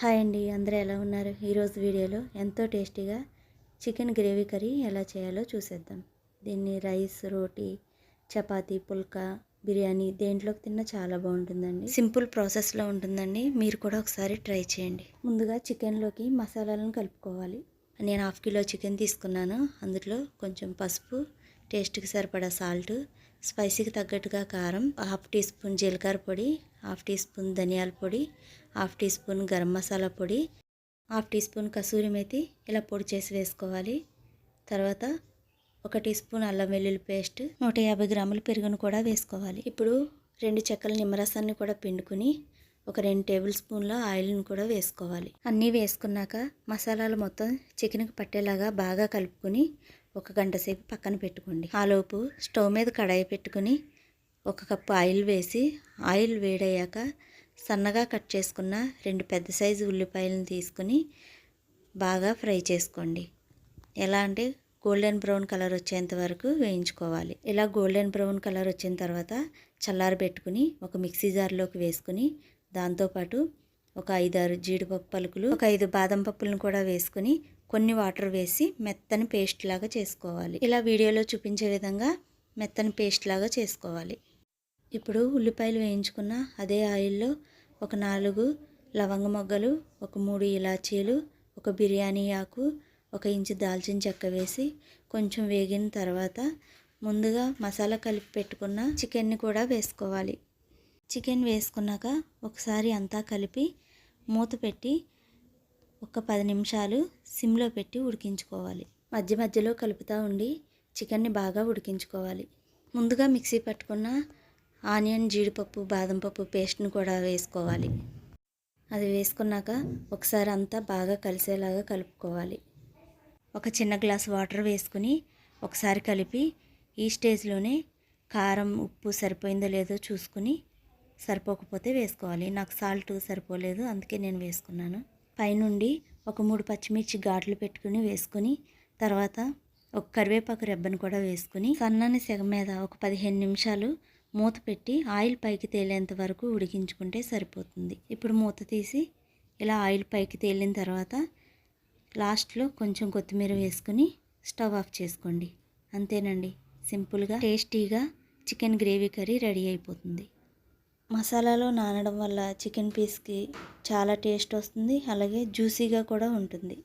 Hi అండి అందరూ ఎలా ఉన్నారు? ఈరోజు వీడియోలో ఎంతో టేస్టీగా చికెన్ గ్రేవీ కర్రీ ఎలా చేయాలో చూసేద్దాం. దీన్ని రైస్ రోటీ చపాతీ పుల్కా బిర్యానీ దేంట్లోకి తిన్నా చాలా బాగుంటుందండి. సింపుల్ ప్రాసెస్లో ఉంటుందండి. మీరు కూడా ఒకసారి ట్రై చేయండి. ముందుగా చికెన్లోకి మసాలాలను కలుపుకోవాలి. నేను హాఫ్ కిలో చికెన్ తీసుకున్నాను. అందులో కొంచెం పసుపు టేస్ట్కి సరిపడా సాల్ట్ స్పైసీకి తగ్గట్టుగా కారం హాఫ్ టీ స్పూన్ జీలకర్ర పొడి హాఫ్ టీ స్పూన్ ధనియాల పొడి half teaspoon garam masala పొడి హాఫ్ టీ స్పూన్ కసూరి మేతి ఇలా పొడి చేసి వేసుకోవాలి. తర్వాత ఒక టీ స్పూన్ అల్లం వెల్లుల్లి పేస్ట్ నూట యాభై గ్రాముల పెరుగును కూడా వేసుకోవాలి. ఇప్పుడు రెండు చెక్కల నిమ్మరసాన్ని కూడా పిండుకుని ఒక రెండు టేబుల్ స్పూన్ల ఆయిల్ని కూడా వేసుకోవాలి. అన్నీ వేసుకున్నాక మసాలాలు మొత్తం చికెన్కి పట్టేలాగా బాగా కలుపుకొని ఒక గంట సేపు పక్కన పెట్టుకోండి. ఆలోపు స్టవ్ మీద కడాయి పెట్టుకుని ఒక కప్పు ఆయిల్ వేసి ఆయిల్ వేడయ్యాక సన్నగా కట్ చేసుకున్న రెండు పెద్ద సైజు ఉల్లిపాయలను తీసుకుని బాగా ఫ్రై చేసుకోండి. ఎలా అంటే గోల్డెన్ బ్రౌన్ కలర్ వచ్చేంత వరకు వేయించుకోవాలి. ఇలా గోల్డెన్ బ్రౌన్ కలర్ వచ్చిన తర్వాత చల్లారబెట్టుకుని ఒక మిక్సీ జార్లోకి వేసుకుని దాంతోపాటు ఒక ఐదారు జీడిపప్పు పలుకులు ఒక ఐదు బాదం పప్పులను కూడా వేసుకుని కొన్ని వాటర్ వేసి మెత్తని పేస్ట్ లాగా చేసుకోవాలి. ఇలా వీడియోలో చూపించే విధంగా మెత్తని పేస్ట్ లాగా చేసుకోవాలి. ఇప్పుడు ఉల్లిపాయలు వేయించుకున్న అదే ఆయిల్లో ఒక నాలుగు లవంగ మొగ్గలు ఒక మూడు ఇలాచీలు ఒక బిర్యానీ ఆకు ఒక ఇంచు దాల్చిన చెక్క వేసి కొంచెం వేగిన తర్వాత ముందుగా మసాలా కలిపి పెట్టుకున్న చికెన్ని కూడా వేసుకోవాలి. చికెన్ వేసుకున్నాక ఒకసారి అంతా కలిపి మూత పెట్టి ఒక పది నిమిషాలు సిమ్లో పెట్టి ఉడికించుకోవాలి. మధ్య మధ్యలో కలుపుతూ ఉండి చికెన్ని బాగా ఉడికించుకోవాలి. ముందుగా మిక్సీ పట్టుకున్న ఆనియన్ జీడిపప్పు బాదం పప్పు పేస్ట్ని కూడా వేసుకోవాలి. అది వేసుకున్నాక ఒకసారి అంతా బాగా కలిసేలాగా కలుపుకోవాలి. ఒక చిన్న గ్లాస్ వాటర్ వేసుకుని ఒకసారి కలిపి ఈ స్టేజ్లోనే కారం ఉప్పు సరిపోయిందో లేదో చూసుకుని సరిపోకపోతే వేసుకోవాలి. నాకు సాల్ట్ సరిపోలేదు అందుకే నేను వేసుకున్నాను. పైనుండి ఒక మూడు పచ్చిమిర్చి ఘాట్లు పెట్టుకుని వేసుకుని తర్వాత ఒక కరివేపాకు రెబ్బను కూడా వేసుకుని సన్నని సెగ మీద ఒక పదిహేను నిమిషాలు మూత పెట్టి ఆయిల్ పైకి తేలేంత వరకు ఉడికించుకుంటే సరిపోతుంది. ఇప్పుడు మూత తీసి ఇలా ఆయిల్ పైకి తేలిన తర్వాత లాస్ట్లో కొంచెం కొత్తిమీర వేసుకుని స్టవ్ ఆఫ్ చేసుకోండి. అంతేనండి. సింపుల్గా టేస్టీగా చికెన్ గ్రేవీ కర్రీ రెడీ అయిపోతుంది. మసాలాలో నానడం వల్ల చికెన్ పీస్కి చాలా టేస్ట్ వస్తుంది. అలాగే జ్యూసీగా కూడా ఉంటుంది.